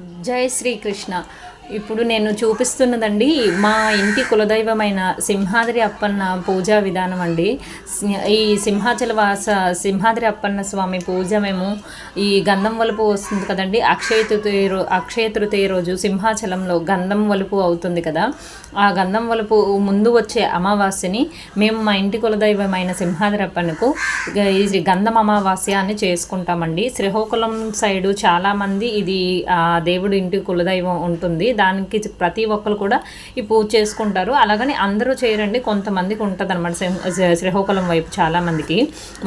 जय श्री कृष्णा। ఇప్పుడు నేను చూపిస్తున్నదండి మా ఇంటి కులదైవమైన సింహాద్రి అప్పన్న పూజా విధానం అండి. ఈ సింహాచల వాస సింహాద్రి అప్పన్న స్వామి పూజ మేము ఈ గంధం వలుపు వస్తుంది కదండి. అక్షయ తృతీయ రో అక్షయ తృతీయ రోజు సింహాచలంలో గంధం వలుపు అవుతుంది కదా. ఆ గంధం వలుపు ముందు వచ్చే అమావాస్యని మేము మా ఇంటి కులదైవమైన సింహాద్రి అప్పన్నకు ఈ గంధం అమావాస్య అని చేసుకుంటామండి. శ్రీహోకులం సైడు చాలామంది ఇది ఆ దేవుడి ఇంటి కులదైవం ఉంటుంది. దానికి ప్రతి ఒక్కరు కూడా ఈ పూజ చేసుకుంటారు. అలాగని అందరూ చేయరండి. కొంతమందికి ఉంటుంది అనమాట శ్రీహోకులం వైపు చాలామందికి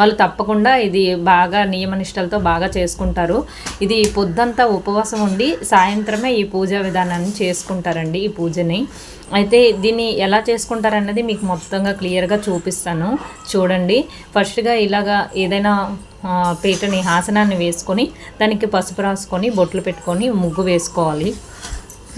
వాళ్ళు తప్పకుండా ఇది బాగా నియమనిష్టలతో బాగా చేసుకుంటారు. ఇది పొద్దంతా ఉపవాసం ఉండి సాయంత్రమే ఈ పూజా విధానాన్ని చేసుకుంటారండి ఈ పూజని. అయితే దీన్ని ఎలా చేసుకుంటారన్నది మీకు మొత్తంగా క్లియర్గా చూపిస్తాను. చూడండి. ఫస్ట్గా ఇలాగా ఏదైనా పీటని ఆసనాన్ని వేసుకొని దానికి పసుపు రాసుకొని బొట్లు పెట్టుకొని ముగ్గు వేసుకోవాలి.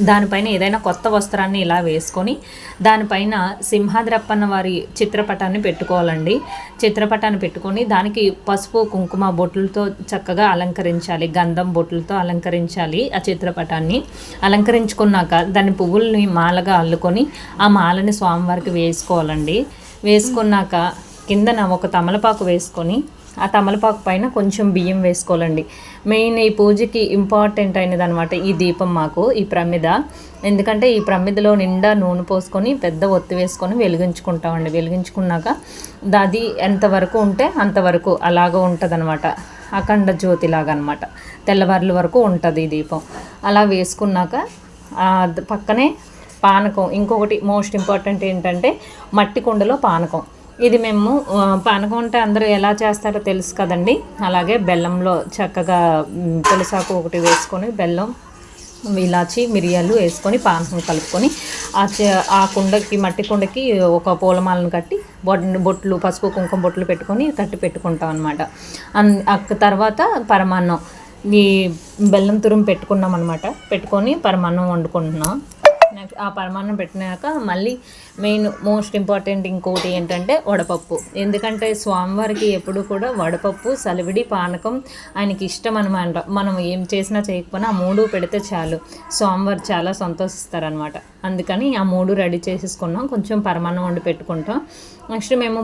దానిపైన ఏదైనా కొత్త వస్త్రాన్ని ఇలా వేసుకొని దానిపైన సింహాద్రప్పన్న వారి చిత్రపటాన్ని పెట్టుకోవాలండి. చిత్రపటాన్ని పెట్టుకొని దానికి పసుపు కుంకుమ బొట్లతో చక్కగా అలంకరించాలి. గంధం బొట్లతో అలంకరించాలి ఆ చిత్రపటాన్ని. అలంకరించుకున్నాక దాని పువ్వుల్ని మాలగా అల్లుకొని ఆ మాలని స్వామివారికి వేసుకోవాలండి. వేసుకున్నాక కిందన ఒక తమలపాకు వేసుకొని ఆ తమలపాకు పైన కొంచెం బియ్యం వేసుకోవాలండి. మెయిన్ ఈ పూజకి ఇంపార్టెంట్ అయినది అనమాట ఈ దీపం మాకు ఈ ప్రమిద. ఎందుకంటే ఈ ప్రమిదలో నిండా నూనె పోసుకొని పెద్ద ఒత్తి వేసుకొని వెలిగించుకుంటామండి. వెలిగించుకున్నాక అది ఎంతవరకు ఉంటే అంతవరకు అలాగ ఉంటుంది అనమాట అఖండ జ్యోతిలాగా అనమాట తెల్లవారుల వరకు ఉంటుంది ఈ దీపం. అలా వేసుకున్నాక పక్కనే పానకం. ఇంకొకటి మోస్ట్ ఇంపార్టెంట్ ఏంటంటే మట్టి కుండలో పానకం. ఇది మేము పానకం అంటే అందరూ ఎలా చేస్తారో తెలుసు కదండి. అలాగే బెల్లంలో చక్కగా తులసాకు ఒకటి వేసుకొని బెల్లం ఇలాచి మిరియాలు వేసుకొని పానకం కలుపుకొని ఆ ఆ కుండకి మట్టి కుండకి ఒక పూలమాలను కట్టి బొట్లు పసుపు కుంకుమ బొట్లు పెట్టుకొని కట్టి పెట్టుకుంటాం అనమాట అన్ అక్క తర్వాత పరమాన్నం ఈ బెల్లం తురుము పెట్టుకున్నాం అనమాట పెట్టుకొని పరమాన్నం వండుకుంటున్నాం. ఆ పరమాన్నం పెట్టినాక మళ్ళీ మెయిన్ మోస్ట్ ఇంపార్టెంట్ ఇంకోటి ఏంటంటే వడపప్పు. ఎందుకంటే స్వామివారికి ఎప్పుడు కూడా వడపప్పు సలివిడి పానకం ఆయనకి ఇష్టం అనమాట మనం ఏం చేసినా చేయకపోయినా ఆ మూడు పెడితే చాలు. స్వామివారు చాలా సంతోషిస్తారనమాట అందుకని ఆ మూడు రెడీ చేసేసుకున్నాం. కొంచెం పరమాన్నం వండి పెట్టుకుంటాం. నెక్స్ట్ మేము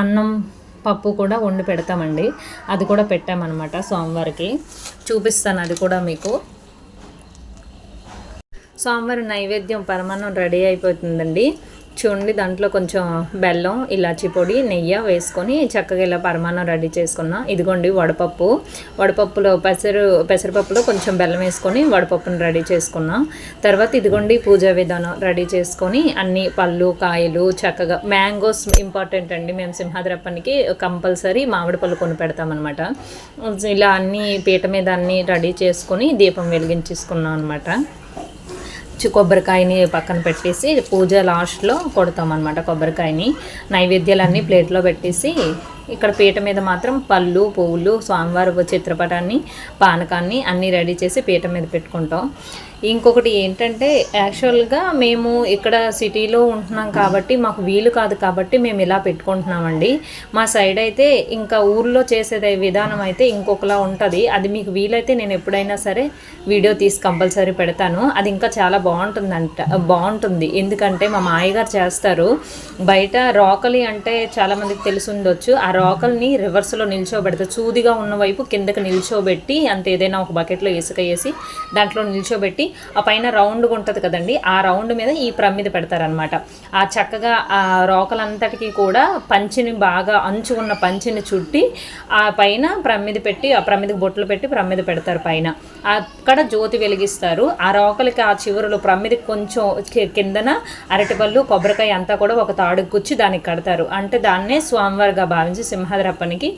అన్నం పప్పు కూడా వండి పెడతామండి. అది కూడా పెట్టామన్నమాట స్వామివారికి. చూపిస్తాను అది కూడా మీకు. సోమవారం నైవేద్యం పరమాన్నం రెడీ అయిపోతుందండి. చూడండి దాంట్లో కొంచెం బెల్లం ఇలాచి పొడి నెయ్యి వేసుకొని చక్కగా ఇలా పరమాన్నం రెడీ చేసుకున్నాం. ఇదిగోండి వడపప్పు. వడపప్పులో పెసరు పెసరపప్పులో కొంచెం బెల్లం వేసుకొని వడపప్పును రెడీ చేసుకున్నాం. తర్వాత ఇదిగోండి పూజా విధానం రెడీ చేసుకొని అన్ని పళ్ళు కాయలు చక్కగా మ్యాంగోస్ ఇంపార్టెంట్ అండి. మేము సింహాద్రప్పనికి కంపల్సరీ మామిడి పళ్ళు కొని పెడతామన్నమాట. ఇలా అన్ని పీట మీద అన్ని రెడీ చేసుకొని దీపం వెలిగించేసుకున్నాం అనమాట కొబ్బరికాయని పక్కన పెట్టేసి పూజ లాస్ట్లో కొడతాం అనమాట కొబ్బరికాయని. నైవేద్యాలన్నీ ప్లేట్లో పెట్టేసి ఇక్కడ పీట మీద మాత్రం పళ్ళు పువ్వులు స్వామివారి చిత్రపటాన్ని పానకాన్ని అన్నీ రెడీ చేసి పీట మీద పెట్టుకుంటాం. ఇంకొకటి ఏంటంటే యాక్చువల్గా మేము ఇక్కడ సిటీలో ఉంటున్నాం కాబట్టి మాకు వీలు కాదు కాబట్టి మేము ఇలా పెట్టుకుంటున్నామండి. మా సైడ్ అయితే ఇంకా ఊర్లో చేసేది విధానం అయితే ఇంకొకలా ఉంటుంది. అది మీకు వీలైతే నేను ఎప్పుడైనా సరే వీడియో తీసి కంపల్సరీ పెడతాను. అది ఇంకా చాలా బాగుంటుందంట బాగుంటుంది. ఎందుకంటే మా మాయగారు చేస్తారు. బయట రోకలి అంటే చాలామందికి తెలిసి ఉండొచ్చు ఆ రోకల్ని రివర్స్లో నిల్చోబెడతారు చూదిగా ఉన్న వైపు కిందకి నిల్చోబెట్టి అంత ఏదైనా ఒక బకెట్లో ఇసుక వేసి దాంట్లో నిల్చోబెట్టి ఆ పైన రౌండ్గా ఉంటుంది కదండి ఆ రౌండ్ మీద ఈ ప్రమిద పెడతారనమాట ఆ చక్కగా ఆ రోకలంతటికి కూడా పంచిని బాగా అంచు ఉన్న పంచిని చుట్టి ఆ పైన ప్రమిద పెట్టి ఆ ప్రమిదకి బొట్లు పెట్టి ప్రమిద పెడతారు పైన. అక్కడ జ్యోతి వెలిగిస్తారు. ఆ రోకలికి ఆ చివరిలో ప్రమిదకి కొంచెం కిందన అరటిపళ్ళు కొబ్బరికాయ అంతా కూడా ఒక తాడుకు గుచ్చి దానికి కడతారు. అంటే దాన్నే స్వామివారిగా భావించి సింహద్రప్పనికి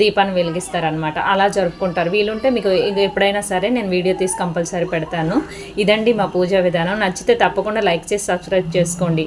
దీపాన్ని వెలిగిస్తారనమాట అలా జరుపుకుంటారు. వీలుంటే మీకు ఎప్పుడైనా సరే నేను వీడియో తీసి కంపల్సరీ పెడతాను. ఇదండి మా పూజా విధానం. నచ్చితే తప్పకుండా లైక్ చేసి సబ్స్క్రైబ్ చేసుకోండి.